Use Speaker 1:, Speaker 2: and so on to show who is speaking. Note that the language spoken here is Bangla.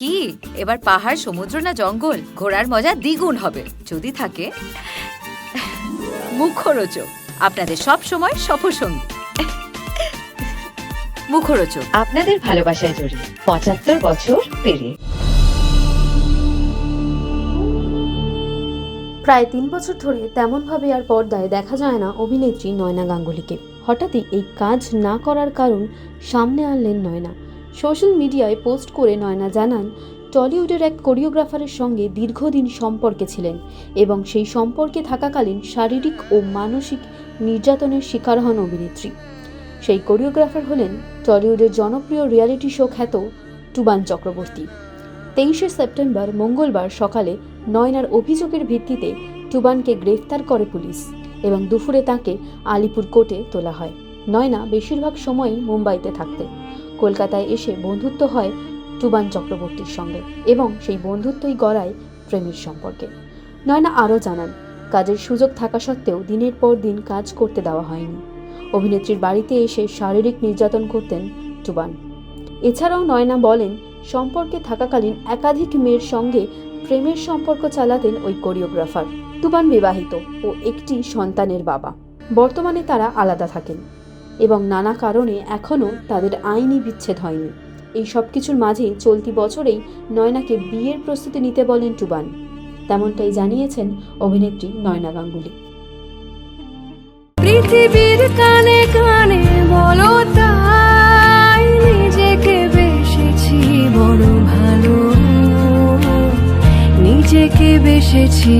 Speaker 1: কি? এবার পাহাড় সমুদ্র না জঙ্গল? ঘোরার মজা দ্বিগুণ হবে। যদি থাকে মুখরোচক। আপনাদের সব সময় সফরসঙ্গী। মুখরোচক।
Speaker 2: আপনাদের ভালোবাসায় জড়িয়ে পঁচাত্তর বছর পেরিয়ে।
Speaker 3: প্রায় তিন বছর ধরে তেমনভাবে আর পর্দায় দেখা যায় না অভিনেত্রী নয়না গাঙ্গুলিকে। হঠাৎই এই কাজ না করার কারণ সামনে আনলেন নয়না। সোশ্যাল মিডিয়ায় পোস্ট করে নয়না জানান, টলিউডের এক কোরিওগ্রাফারের সঙ্গে দীর্ঘদিন সম্পর্কে ছিলেন এবং সেই সম্পর্কে থাকাকালীন শারীরিক ও মানসিক নির্যাতনের শিকার হন অভিনেত্রী। সেই কোরিওগ্রাফার হলেন টলিউডের জনপ্রিয় রিয়ালিটি শো খ্যাত টুবান চক্রবর্তী। তেইশে সেপ্টেম্বর, মঙ্গলবার সকালে নয়নার অভিযোগের ভিত্তিতে টুবানকে গ্রেফতার করে পুলিশ এবং দুপুরে তাকে আলিপুর কোর্টে তোলা হয়। নয়না বেশিরভাগ সময়ই মুম্বাইতে থাকতেন। কলকাতায় এসে বন্ধুত্ব হয় টুবান চক্রবর্তীর সঙ্গে এবং সেই বন্ধুত্বই গড়ায় প্রেমের সম্পর্কে। নয়না আরও জানান, কাজের সুযোগ থাকা সত্ত্বেও দিনের পর দিন কাজ করতে দেওয়া হয়নি। অভিনেত্রীর বাড়িতে এসে শারীরিক নির্যাতন করতেন টুবান। এছাড়াও নয়না বলেন, সম্পর্কে থাকাকালীন একাধিক মেয়ের সঙ্গে প্রেমের সম্পর্ক চালাতেন ওই কোরিওগ্রাফার। তুবান বিবাহিত ও একটি সন্তানের বাবা। বর্তমানে তারা আলাদা থাকেন। এবং নানা কারণে এখনও তাদের আইনি বিচ্ছেদ হয়নি। এই সব কিছুর মাঝে চলতি বছরেই নয়নাকে বিয়ের প্রস্তুতি নিতে বলেন টুবান। তেমনটাই জানিয়েছেন অভিনেত্রী নয়না গাঙ্গুলি।
Speaker 4: পৃথিবীর কানে কানে বলো তাই নিজেকে বেসেছি বড় ভালো। নিজেকে বেসেছি